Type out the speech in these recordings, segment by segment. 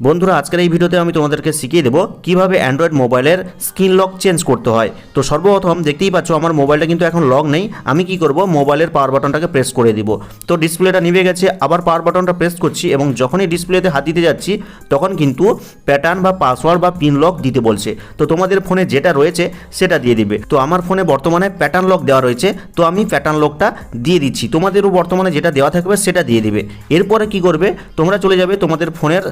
বন্ধুরা, আজকের এই ভিডিওতে আমি তোমাদেরকে শিখিয়ে দেবো কীভাবে অ্যান্ড্রয়েড মোবাইলের স্ক্রিন লক চেঞ্জ করতে হয়। তো সর্বপ্রথম দেখতেই পাচ্ছ, আমার মোবাইলটা কিন্তু এখন লক নেই। আমি কি করব, মোবাইলের পাওয়ার বাটনটাকে প্রেস করে দিব। তো ডিসপ্লেটা নিভে গেছে, আবার পাওয়ার বাটনটা প্রেস করছি এবং যখনই ডিসপ্লেতে হাত দিতে যাচ্ছি, তখন কিন্তু প্যাটার্ন বা পাসওয়ার্ড বা পিন লক দিতে বলছে। তো তোমাদের ফোনে যেটা রয়েছে, সেটা দিয়ে দিবে। তো আমার ফোনে বর্তমানে প্যাটার্ন লক দেওয়া রয়েছে, তো আমি প্যাটার্ন লকটা দিয়ে দিচ্ছি। তোমাদেরও বর্তমানে যেটা দেওয়া থাকবে, সেটা দিয়ে দিবে। এরপরে কি করবে, তোমরা চলে যাবে তোমাদের ফোনের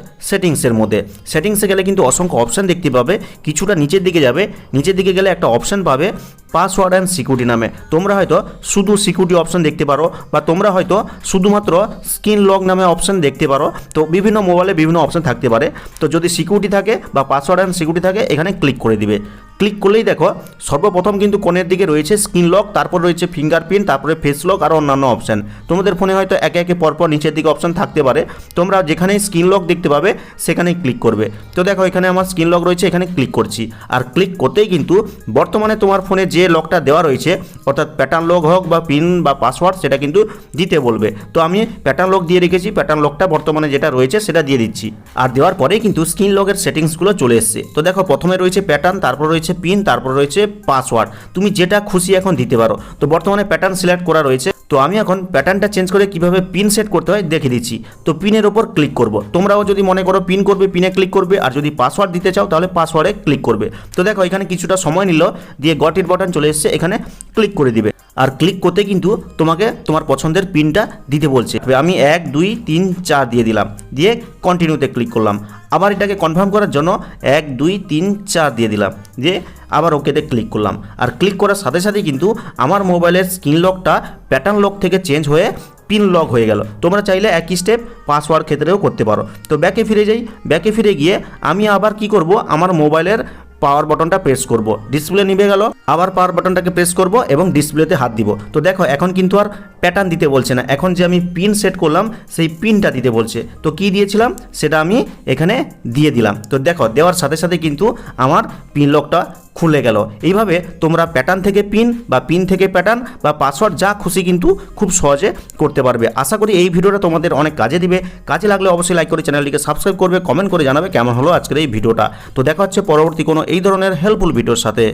সেটিংসের মধ্যে। সেটিংসে গেলে কিন্তু অসংখ্য অপশান দেখতে পাবে। কিছুটা নিচের দিকে যাবে। নিচের দিকে গেলে একটা অপশান পাবে। পাসওয়ার্ড অ্যান্ড সিকিউরিটি নামে। তোমরা হয়তো শুধু সিকিউরিটি অপশান দেখতে পারো বা তোমরা হয়তো শুধুমাত্র স্ক্রিন লক নামে অপশান দেখতে পারো। তো বিভিন্ন মোবাইলে বিভিন্ন অপশান থাকতে পারে। তো যদি সিকিউরিটি থাকে বা পাসওয়ার্ড অ্যান্ড সিকিউরিটি থাকে, এখানে ক্লিক করে দিবে। ক্লিক করলেই দেখো, সর্বপ্রথম কিন্তু কোণের দিকে রয়েছে স্ক্রিন লক তারপর রয়েছে ফিঙ্গারপ্রিন্ট তারপরে ফেস লক আর অন্যান্য অপশান তোমাদের ফোনে হয়তো একে একে পরপর নিচের দিকে অপশান থাকতে পারে। তোমরা যেখানেই স্ক্রিন লক দেখতে পাবে, সেখানেই ক্লিক করবে। তো দেখো, এখানে আমার স্ক্রিন লক রয়েছে, এখানে ক্লিক করছি। আর ক্লিক করতেই কিন্তু বর্তমানে তোমার ফোনে যে লকটা দেওয়া রয়েছে, অর্থাৎ প্যাটার্ন লক হোক বা পিন বা পাসওয়ার্ড সেটা কিন্তু দিতে বলবে। তো আমি প্যাটার্ন লক দিয়ে রেখেছি প্যাটার্ন লকটা বর্তমানে যেটা রয়েছে সেটা দিয়ে দিচ্ছি। আর দেওয়ার পরেই কিন্তু স্ক্রিন লকের সেটিংসগুলো চলে এসছে। তো দেখো, প্রথমে রয়েছে প্যাটার্ন তারপর রয়েছে পিন তারপর রয়েছে পাসওয়ার্ড তুমি যেটা খুশি এখন দিতে পারো। তো বর্তমানে প্যাটার্ন সিলেক্ট করা রয়েছে। তো আমি এখন প্যাটার্নটা চেঞ্জ করে কীভাবে পিন সেট করতে হয় দেখে দিচ্ছি। তো পিনের ওপর ক্লিক করব। তোমরাও যদি মনে করো পিন করবে পিনে ক্লিক করবে, আর যদি পাসওয়ার্ড দিতে চাও, তাহলে পাসওয়ার্ডে ক্লিক করবে। তো দেখো, এখানে কিছুটা সময় নিল, দিয়ে গট ইট বাটন চলে এসছে, এখানে ক্লিক করে দিবে। আর ক্লিক করতে কিন্তু তোমাকে তোমার পছন্দের পিনটা দিতে বলছে। আমি এক, দুই, তিন, চার দিয়ে দিলাম। দিয়ে কন্টিনিউতে ক্লিক করলাম। আবার এটাকে কনফার্ম করার জন্য এক, দুই, তিন, চার দিয়ে দিলাম। দিয়ে আবার ওকেতে ক্লিক করলাম। আর ক্লিক করার সাথে সাথে কিন্তু আমার মোবাইলের স্ক্রিন লকটা প্যাটার্ন লক থেকে চেঞ্জ হয়ে পিন লক হয়ে গেল। তোমরা চাইলে একই স্টেপ পাসওয়ার্ড ক্ষেত্রেও করতে পারো। তো ব্যাকে ফিরে যাই। ব্যাকে ফিরে গিয়ে আমি আবার কি করব? আমার মোবাইলের পাওয়ার বটনটা প্রেস করব। ডিসপ্লে নিভে গেল, আবার পাওয়ার বাটনটাকে প্রেস করব এবং ডিসপ্লেতে হাত দিব। তো দেখো, এখন কিন্তু আর প্যাটার্ন দিতে বলছে না। এখন যে আমি পিন সেট করলাম, সেই পিনটা দিতে বলছে। তো কি দিয়েছিলাম? সেটা আমি এখানে দিয়ে দিলাম। তো দেখো, দেওয়ার সাথে সাথে কিন্তু আমার পিন লকটা খুলে গেল। এইভাবে তোমরা প্যাটার্ন থেকে পিন বা পিন থেকে প্যাটার্ন বা পাসওয়ার্ড যা খুশি কিন্তু খুব সহজে করতে পারবে। আশা করি এই ভিডিওটা তোমাদের অনেক কাজে দিবে। কাজে লাগলে অবশ্যই লাইক করে চ্যানেলটিকে সাবস্ক্রাইব করবে কমেন্ট করে জানাবে কেমন হলো আজকের এই ভিডিওটা। তো দেখা হচ্ছে পরবর্তী কোনো এই ধরনের হেল্পফুল ভিডিওর সাথে।